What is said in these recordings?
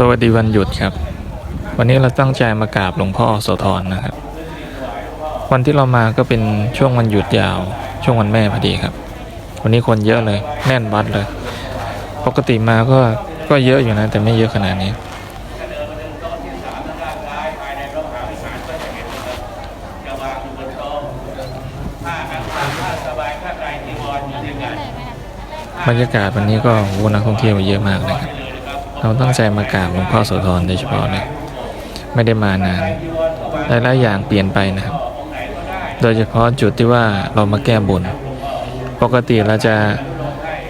สวัสดีวันหยุดครับ วันนี้เราตั้งใจมากราบหลวงพ่อโสธรนะครับ วันที่เรามาก็เป็นช่วงวันหยุดยาว ช่วงวันแม่พอดีครับ วันนี้คนเยอะเลย แน่นวัดเลย ปกติมาก็ก็เยอะอยู่นะ แต่ไม่เยอะขนาดนี้ บรรยากาศวันนี้ก็โอ้นักท่องเที่ยวเยอะมากเลยครับ เราตั้งใจมากราบหลวงพ่อโสธรโดยเฉพาะเลยไม่ได้มานานหลายๆอย่างเปลี่ยนไปนะครับ โดยเฉพาะจุดที่ว่าเรามาแก้บน ปกติเราจะ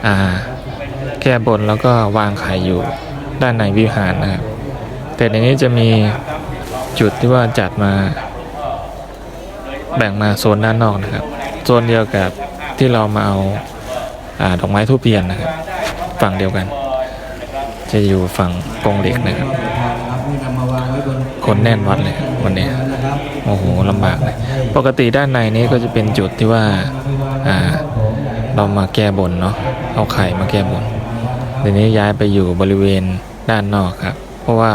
อ่าแก้บนแล้วก็วางไข่อยู่ด้านในวิหารนะครับ แต่ในนี้จะมีจุดที่ว่าจัดมาแบ่งมาโซนด้านนอกนะครับ โซนเดียวกับที่เรามาเอาอาดอกไม้ทูบเทียนนะครับ ฝั่งเดียวกัน จะอยู่ฝั่งกรงเหล็กนะครับคนแน่นวัดเลยวันนี้โอ้โหลำบากเลยปกติด้านในนี้ก็จะเป็นจุดที่ว่าอ่าเรามาแก้บนเนาะเอาไข่มาแก้บนเดี๋ยวนี้ย้ายไปอยู่บริเวณด้านนอกครับ เพราะว่า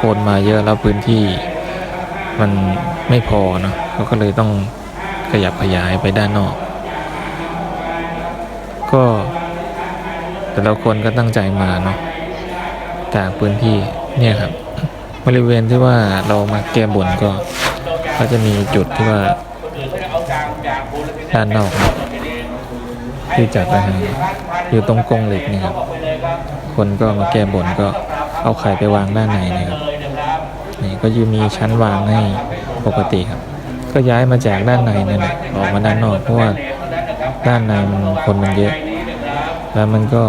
คนมาเยอะแล้วพื้นที่มันไม่พอเนาะเขาก็เลยต้องขยับขยายไปด้านนอก ก็แต่ละคนก็ตั้งใจมาเนาะ จากพื้นที่เนี่ยครับ บริเวณที่ว่าเรามาแก้บนก็ ก็จะมีจุดที่ว่าด้านนอกนะที่จัดไว้ให้อยู่ตรงกรงเหล็กนี่ครับ คนก็มาแก้บนก็เอาไข่ไปวางด้านในนะครับ นี่ก็ยังมีชั้นวางให้ปกติครับ ก็ย้ายมาจากด้านในนั่นแหละออกมาด้านนอกเพราะว่าด้านในมันคนมันเยอะ แล้วมันก็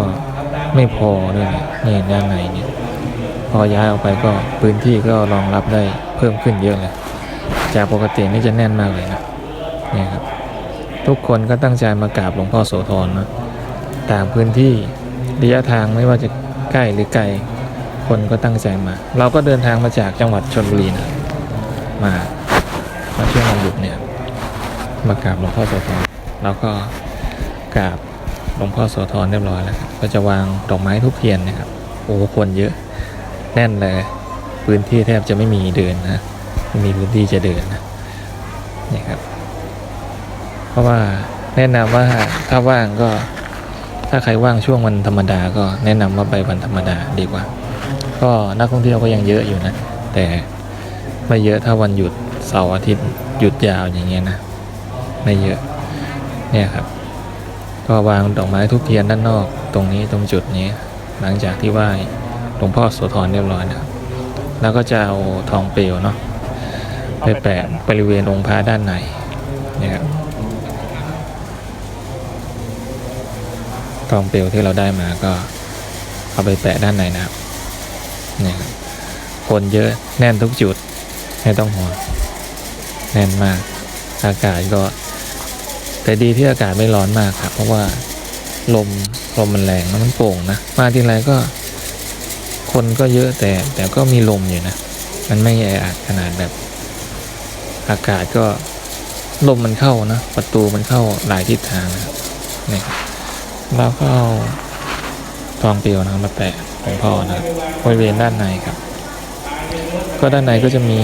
ไม่พอด้วยนะนี่ด้านในเนี่ย อย้ายออกไปก็พื้นที่ก็รองรับได้เพิ่มขึ้นเยอะเลย จากปกตินี่จะแน่นมากเลยนะนี่ครับ ทุกคนก็ตั้งใจมากราบหลวงพ่อโสธรนะต่างพื้นที่ระยะทางไม่ว่าจะใกล้หรือไกลคนก็ตั้งใจมา เราก็เดินทางมาจากจังหวัดชลบุรีนะมามาช่วงวันหยุดเนี่ยมากราบหลวงพ่อโสธรแล้วก็กราบหลวงพ่อโสธรเรียบร้อยแล้วก็จะวางดอกไม้ทุกเทียนนะครับโอ้คนเยอะ แน่นเลย พื้นที่แทบจะไม่มีเดินนะไม่มีพื้นที่จะเดินนะนี่ครับ เพราะว่าแนะนำว่าถ้าว่างก็ ถ้าใครว่างช่วงวันธรรมดาก็แนะนำว่าไปวันธรรมดาดีกว่า ก็นักท่องเที่ยวก็ยังเยอะอยู่นะ แต่ไม่เยอะถ้าวันหยุดเสาร์อาทิตย์หยุดยาวอย่างเงี้ยนะไม่เยอะเนี่ยครับ ก็วางดอกไม้ทุกเทียนด้านนอกตรงนี้ตรงจุดนี้ หลังจากที่ไหว้ ลวงพ่อโสธรเรียบร้อยนะครับ แล้วก็จะเอาทองเปลวเนาะไปแปะบริเวณองค์พระด้านในนี่ยครับทองเปลวที่เราได้มาก็เอาไปแปะด้านในนะครับเนี่ยครับคนเยอะแน่นทุกจุดไม่ต้องห่วงแน่นมาก อากาศก็ แต่ดีที่อากาศไม่ร้อนมากครับ เพราะว่าลมลมมันแรงแล้วมันโป่งนะ มาทีไรก็ คนก็เยอะแต่แต่ก็มีลมอยู่นะ มันไม่แออัดขนาดแบบ อากาศก็ลมมันเข้านะ ประตูมันเข้าหลายทิศทางนะครับนี่ครับเราก็เอาทองเปลวนะมาแปะหลวงพ่อนะบบริเวณด้านในครับ ก็ด้านในก็จะมี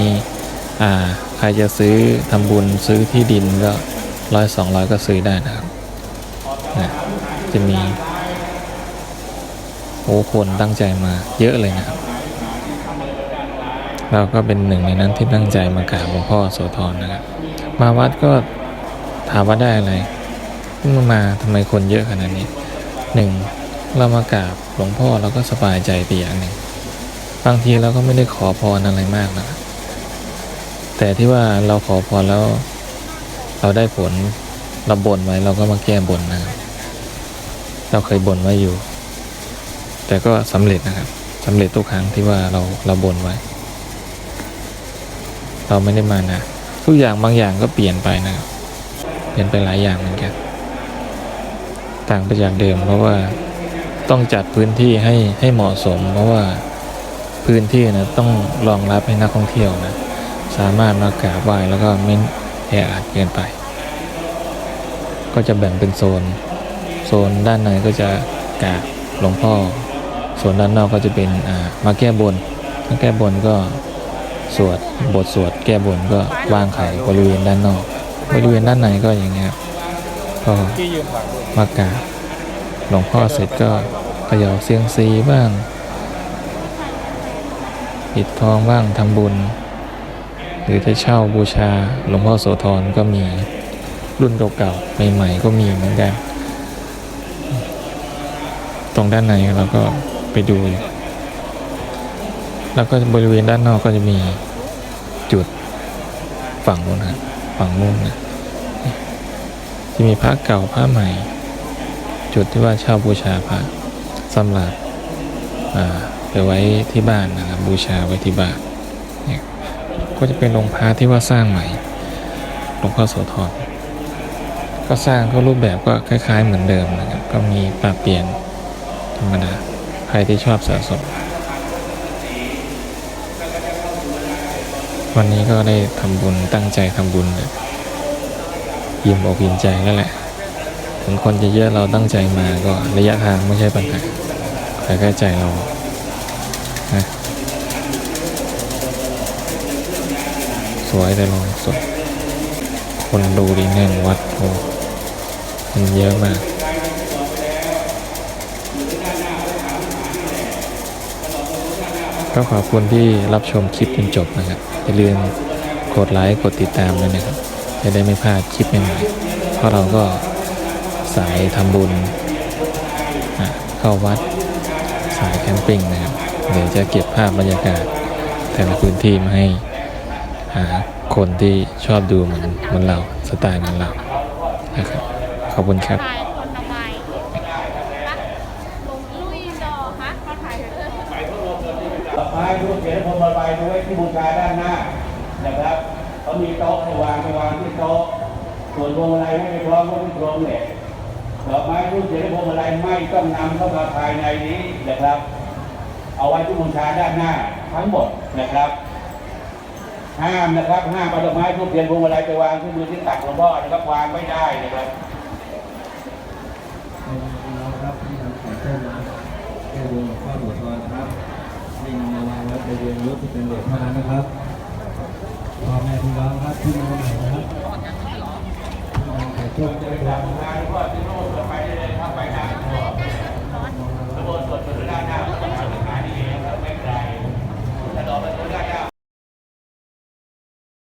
อ่าใครจะซื้อทำบุญซื้อที่ดินก็ร้อยสองร้อยก็ซื้อได้นะครับนะจะมี โอ้คนตั้งใจมาเยอะเลยนะครับ เราก็เป็นหนึ่งในนั้นที่ตั้งใจมากราบหลวงพ่อโสธรนะครับ มาวัดก็ถามว่าได้อะไรมื่มาทำไมคนเยอะขนาดนี้หนึ่งเรามากราบหลวงพ่อเราก็สบายใจไปอย่างหนึ่งบางทีเราก็ไม่ได้ขอพรอะไรมากนะแต่ที่ว่าเราขอพรแล้ว เราได้ผลเราบ่นไว้เราก็มาแก้บ่นนะครับเราเคยบ่นไว้อยู่ แต่ก็สำเร็จนะครับสำเร็จทุกครั้งที่ว่าเราเราบนไว้ เราไม่ได้มานะทุกอย่างบางอย่างก็เปลี่ยนไปนะครับเปลี่ยนไปหลายอย่างเหมือนกันต่างไปจากเดิม เพราะว่าต้องจัดพื้นที่ให้ให้เหมาะสม เพราะว่าพื้นที่นะต้องรองรับให้นักท่องเที่ยวนะสามารถมากราบไหว้แล้วก็ไม่แออัดเกินไป ก็จะแบ่งเป็นโซน โซนด้านในก็จะกราบหลวงพ่อ ส่วนด้านนอกก็จะเป็นมาแก้บนมาแก้บนก็สวดบทสวดแก้บนก็วางไข่บริเวณด้านนอก บริเวณด้านในก็อย่างเงี้ยก็มากากราบหลวงพ่อเสร็จก็เขย่าเซียงซีบ้าง ปิดทองบ้างทำบุญ หรือจะเช่าบูชาหลวงพ่อโสธรก็มีรุ่นเก่าๆใหม่ๆก็มีเหมือนกัน ตรงด้านในเราก็ ไปดู แล้วก็บริเวณด้านนอกก็จะมีจุดฝั่งนู้นนะฝั่งนู้นนะจะมีพระเก่าพระใหม่ จุดที่ว่าเช่าบูชาพระสำหรับไปไว้ที่บ้านนะครับบูชาไว้ที่บ้านเนี่ยก็จะเป็นองค์พระที่ว่าสร้างใหม่หลวงพ่อโสธรก็สร้างก็รูปแบบก็คล้าย ๆ เหมือนเดิมนะครับก็มีปรับเปลี่ยนธรรมดา ใครที่ชอบสะสม วันนี้ก็ได้ทำบุญตั้งใจทำบุญเลยยิ้มอกยิ้มใจแล้วแหละ ถึงคนจะเยอะเราตั้งใจมาก็ระยะทางไม่ใช่ปัญหาแต่แค่ใจเรานะสวยแต่ลงสดคนดูดีแน่นวัดโอ้มันเยอะมาก ก็ขอบคุณที่รับชมคลิปจนจบนะครับอย่าลืมกดไลค์กดติดตามด้วยนะครับจะได้ไม่พลาดคลิปใหม่ๆเพราะเราก็สายทำบุญเข้าวัดสายแคมปิ้งนะครับเดี๋ยวจะเก็บภาพบรรยากาศแต่ละพื้นที่มาให้หาคนที่ชอบดูเหมือนเหมือนเราสไตล์เหมือนเรานะครับขอบคุณครับ ถ่ายคนทำไมปะลงลุยดอฮะเขาถ่ายเถอะ ไม้รูปเขียนพรมระบายไว้ที่บู ชาด้านหน้านะครับเขามีโต๊ะให้วางไปวางที่โต๊ะส่วนพวงมาลัยให้ไปคล้องไว้ที่พรมเหล็กดอกไม้รูปเขียนพวงมาลัยไม่ต้องนำเข้ามาภายในนี้นะครับ เอาไว้ที่บูชาด้านหน้าทั้งหมดนะครับ ห้ามนะครับห้ามเอาดอกไม้รูปเขียนพวงมาลัยไปวางที่มือที่ตักหลวงพ่อนะครับวางไม่ได้นะครับครับที่ทำขายต้นนะแก้วงหลวงพ่อหัวทอนครับ ให้นำมาวางไว้บริเวณรถที่เป็นเด็กเท่านั้นนะครับพ่อแม่พี่น้องครับที่มาใหม่นะครับที่นำขายต้นแก้วงงานพ่อที่โน่